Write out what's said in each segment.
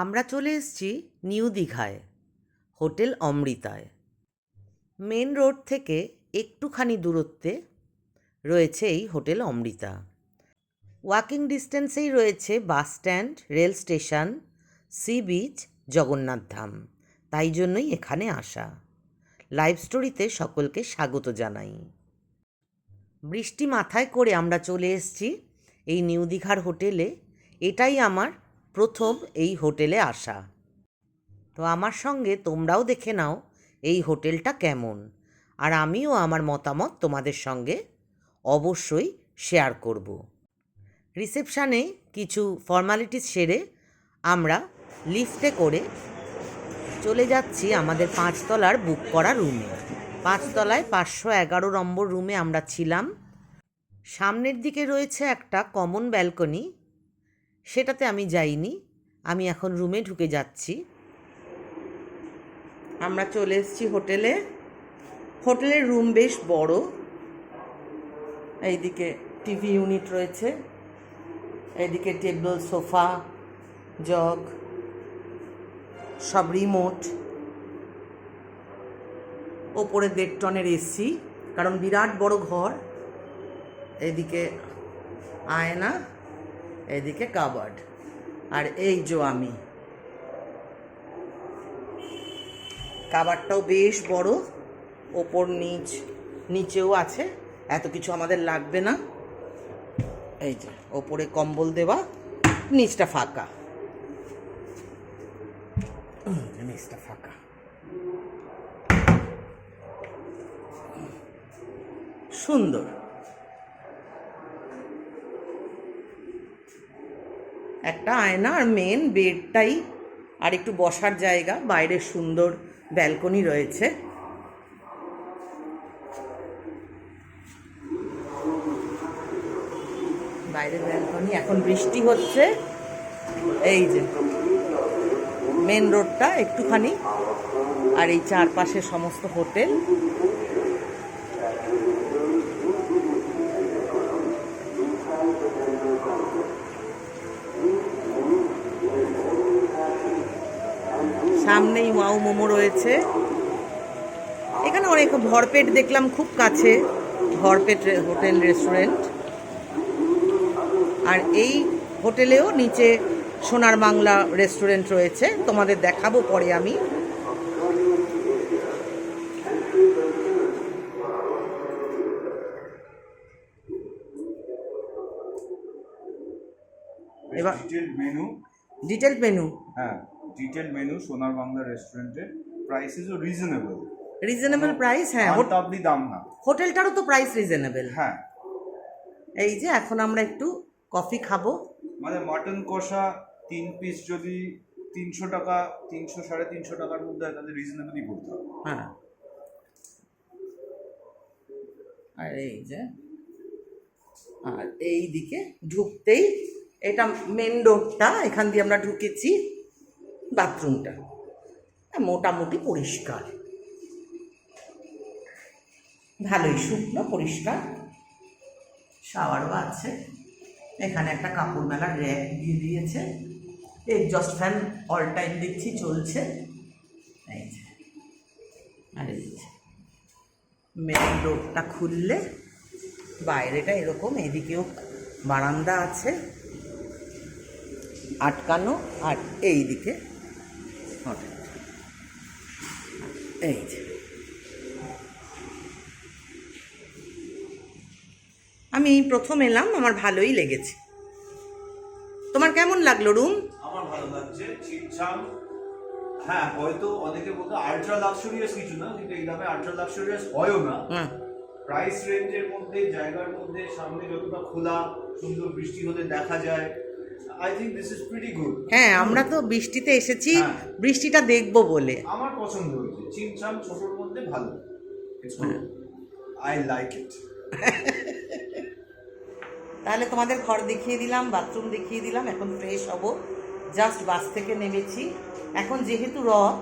আমরা চলে এসেছি নিউ দীঘায়, হোটেল অমৃতায়। মেন রোড থেকে একটুখানি দূরত্বে রয়েছে এই হোটেল অমৃতা। ওয়াকিং ডিস্টেন্সেই রয়েছে bus stand, rail station, sea beach, Jagannath Dham. তাই জন্যই এখানে আসা। লাইভ স্টোরিতে সকলকে স্বাগত জানাই। বৃষ্টি মাথায় করে আমরা চলে এসেছি এই নিউ দীঘার হোটেলে। এটাই আমার প্রথম এই হোটেলে আসা। তো আমার সঙ্গে তোমরাও দেখে নাও এই হোটেলটা কেমন। আর আমিও আমার মতামত তোমাদের সঙ্গে অবশ্যই শেয়ার করব। রিসেপশানে কিছু ফর্মালিটিস সেরে আমরা লিফটে করে চলে যাচ্ছি আমাদের পাঁচতলার বুক করা রুমে পাঁচতলায় পাঁচশো এগারো নম্বর রুমে আমরা ছিলাম। সামনের দিকে রয়েছে একটা কমন ব্যালকনি সেটাতে আমি যাইনি। আমি এখন রুমে ঢুকে যাচ্ছি। আমরা চলে এসেছি হোটেলে। হোটেলের রুম বেশ বড়। এইদিকে টিভি ইউনিট রয়েছে। এইদিকে টেবিল সোফা জগ সব রিমোট ওপরে দেড় টনের এসি কারণ বিরাট বড় ঘর। এদিকে আয়না। এদিকে কাবার্ড। আর এই যে আমি। কাবারটাও বেশ বড়। ওপর নিচ, নিচেও আছে। এত কিছু আমাদের লাগবে না। এই যে, ওপরে কম্বল দেওয়া, নিচটা ফাঁকা। নিচটা ফাঁকা। সুন্দর। একটা আয়না আর মেন বেডটাই আর একটু বসার জায়গা, বাইরে সুন্দর ব্যালকনি রয়েছে। বাইরে ব্যালকনি এখন বৃষ্টি হচ্ছে। এই যে মেন রোডটা একটুখানি, আর এই চারপাশে সমস্ত হোটেল সামনেই ওয়াও মোমো রয়েছে। এখানে অনেক ভরপেট দেখলাম খুব কাছে ভরপেট হোটেল রেস্টুরেন্ট। আর এই হোটেলেও নিচে সোনার বাংলা রেস্টুরেন্ট রয়েছে তোমাদের দেখাবো পরে আমি। এবার ডিটেল মেনু ডিটেল মেনু হ্যাঁ। ডিটেল মেনু সোনার বাংলা রেস্টুরেন্টের প্রাইসেসও রিজনেবল রিজনেবল প্রাইস হ্যাঁ আনতাবলি দাম না। হোটেলটারও তো প্রাইস রিজনেবল হ্যাঁ। এই যে এখন আমরা একটু কফি খাব। মানে মটন কষা তিন পিস যদি তিনশো টাকা তিনশো সাড়ে তিনশো টাকার মধ্যে তাহলে রিজনেবলই করতে হবে। হ্যাঁ। আর এই যে আর এই দিকে ঢুকতেই এটা মেন ডোরটা এখান দিয়ে আমরা ঢুকেছি। বাথরুমটা। মোটামুটি পরিষ্কার। ভালোই শুকনো, পরিষ্কার। শাওয়ারও আছে। এখানে একটা কাপড় মেলার র্যাক দিয়ে দিয়েছে। এক্সস্ট ফ্যান অল টাইম দেখছি চলছে। এই যে। মেন রোডটা খুললে বাইরেটা এরকম, এদিকেও বারান্দা আছে। আটকানো আর এই দিকে হোটেল এই যে আমি এই প্রথম এলাম আমার ভালোই লেগেছে। তোমার কেমন লাগল রুম? আমার ভালো লাগছে ছিমছাম হ্যাঁ হয়তো অনেকে বলতো আল্ট্রা লাক্সুরিয়াস কিছু না কিন্তু এই দামে আল্ট্রা লাক্সুরিয়াস হয়ও না। প্রাইস রেঞ্জের মধ্যে জায়গার মধ্যে সামনে যতটা খোলা সুন্দর বৃষ্টি হলে দেখা যায়। হ্যাঁ আমরা তো বৃষ্টিতে এসেছি হ্যাঁ। বৃষ্টিটা দেখব বলে। আমার পছন্দ হয়েছে। ছোটোর মধ্যে ভালো। আই লাইক ইট তাহলে তোমাদের ঘর দেখিয়ে দিলাম বাথরুম দেখিয়ে দিলাম এখন ফ্রেশ হব। জাস্ট বাস থেকে নেমেছি। এখন যেহেতু রথ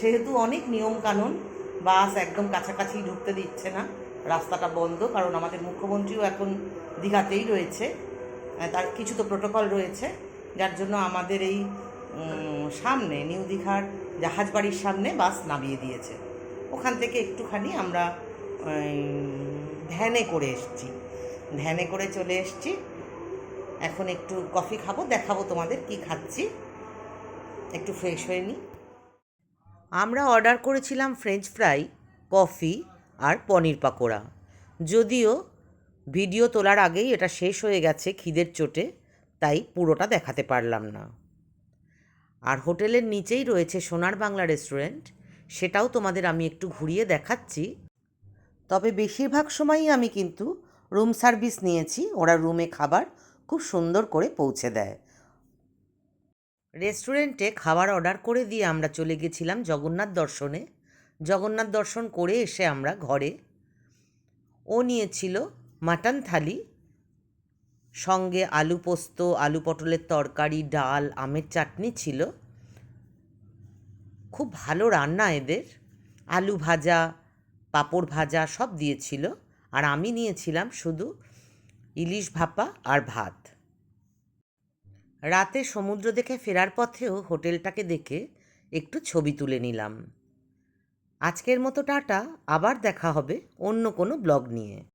সেহেতু অনেক নিয়ম কানুন বাস একদম কাছাকাছি ঢুকতে দিচ্ছে না। রাস্তাটা বন্ধ কারণ আমাদের মুখ্যমন্ত্রীও এখন দীঘাতেই রয়েছে। তার কিছু তো প্রোটোকল রয়েছে, যার জন্য আমাদের এই সামনে, নিউ দীঘার জাহাজ বাড়ির সামনে বাস নামিয়ে দিয়েছে। ওখান থেকে একটুখানি আমরা ভ্যানে করে এসেছি। ভ্যানে করে চলে এসেছি। এখন একটু কফি খাব, দেখাবো তোমাদের কি খাচ্ছি। একটু ফ্রেশ হয়ে নিই আমরা অর্ডার করেছিলাম ফ্রেঞ্চ ফ্রাই কফি আর পনির পাকোড়া। যদিও ভিডিও তোলার আগেই এটা শেষ হয়ে গেছে খিদের চোটে, তাই পুরোটা দেখাতে পারলাম না। আর হোটেলের নিচেই রয়েছে সোনার বাংলা রেস্টুরেন্ট, সেটাও তোমাদের আমি একটু ঘুরিয়ে দেখাচ্ছি। তবে বেশিরভাগ সময়ই আমি কিন্তু রুম সার্ভিস নিয়েছি, ওরা রুমে খাবার খুব সুন্দর করে পৌঁছে দেয়। রেস্টুরেন্টে খাবার অর্ডার করে দিয়ে আমরা চলে গেছিলাম জগন্নাথ দর্শনে। জগন্নাথ দর্শন করে এসে আমরা ঘরে। ও নিয়েছিল মাটন থালি, সঙ্গে আলু পোস্ত, আলু পটলের তরকারি, ডাল, আমের চাটনি ছিল। খুব ভালো রান্না এদের। আলু ভাজা, পাঁপড় ভাজা সব দিয়েছিল। আর আমি নিয়েছিলাম শুধু ইলিশ ভাপা আর ভাত। রাতে সমুদ্র দেখে ফেরার পথেও হোটেলটাকে দেখে একটু ছবি তুলে নিলাম। আজকের মতো টাটা, আবার দেখা হবে অন্য কোনো ব্লগ নিয়ে।